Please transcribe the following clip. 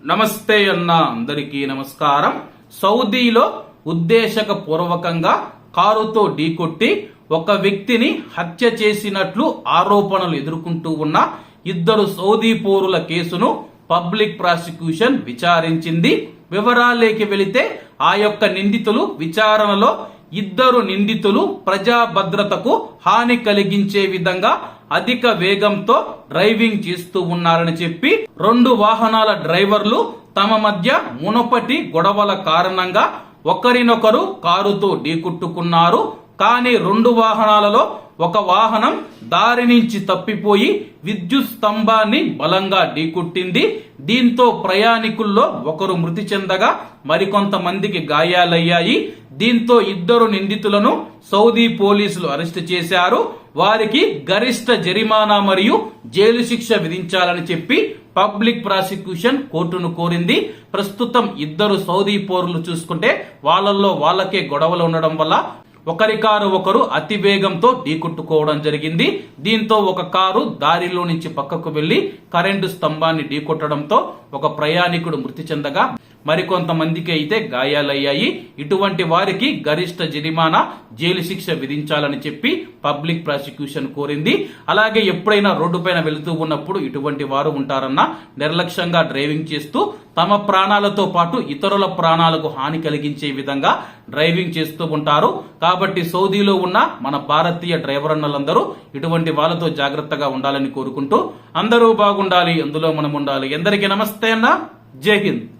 నమస్తే అన్న అందరికీ నమస్కారం. సౌదీలో ఉద్దేశక పూర్వకంగా కారుతో ఢీకొట్టి ఒక వ్యక్తిని హత్య చేసినట్లు ఆరోపణలు ఎదుర్కొంటూ ఉన్న ఇద్దరు సౌదీ పౌరుల కేసును పబ్లిక్ ప్రాసిక్యూషన్ విచారించింది. వివరాలేకి వెళితే ఆ యొక్క నిందితులు విచారణలో ఇద్దరు నిందితులు ప్రజా భద్రతకు హాని కలిగించే విధంగా అధిక వేగంతో డ్రైవింగ్ చేస్తూ ఉన్నారని చెప్పి రెండు వాహనాల డ్రైవర్లు తమ మధ్య మునపటి గొడవల కారణంగా ఒకరినొకరు కారుతో ఢీకొట్టుకున్నారు. కానీ రెండు వాహనాలలో ఒక వాహనం దారి నుంచి తప్పిపోయి విద్యుత్ స్తంభాన్ని బలంగా ఢీకొట్టింది. దీంతో ప్రయాణికుల్లో ఒకరు మృతి చెందగా మరికొంతమందికి గాయాలయ్యాయి. దీంతో ఇద్దరు నిందితులను సౌదీ పోలీసులు అరెస్టు చేశారు. వారికి గరిష్ట జరిమానా మరియు జైలు శిక్ష విధించాలని చెప్పి పబ్లిక్ ప్రాసిక్యూషన్ కోర్టును కోరింది. ప్రస్తుతం ఇద్దరు సౌదీ పౌరులు చూసుకుంటే వాళ్ళల్లో వాళ్ళకే గొడవలు ఉండడం వల్ల ఒకరి కారు ఒకరు అతి వేగంతో ఢీకొట్టుకోవడం జరిగింది. దీంతో ఒక కారు దారిలో నుంచి పక్కకు వెళ్ళి కరెంటు స్తంభాన్ని ఢీకొట్టడంతో ఒక ప్రయాణికుడు మృతి చెందగా మరికొంతమందికి అయితే గాయాలయ్యాయి. ఇటువంటి వారికి గరిష్ట జరిమానా జైలు శిక్ష విధించాలని చెప్పి పబ్లిక్ ప్రాసిక్యూషన్ కోరింది. అలాగే ఎప్పుడైనా రోడ్డు పైన వెళుతూ ఉన్నప్పుడు ఇటువంటి వారు ఉంటారన్న నిర్లక్ష్యంగా డ్రైవింగ్ చేస్తూ తమ ప్రాణాలతో పాటు ఇతరుల ప్రాణాలకు హాని కలిగించే విధంగా డ్రైవింగ్ చేస్తూ ఉంటారు. కాబట్టి సౌదీలో ఉన్న మన భారతీయ డ్రైవర్ అన్నలందరూ ఇటువంటి వాళ్ళతో జాగ్రత్తగా ఉండాలని కోరుకుంటూ అందరూ బాగుండాలి. అందులో మనం ఉండాలి. ఎందరికీ నమస్తే అన్న. జై హింద్.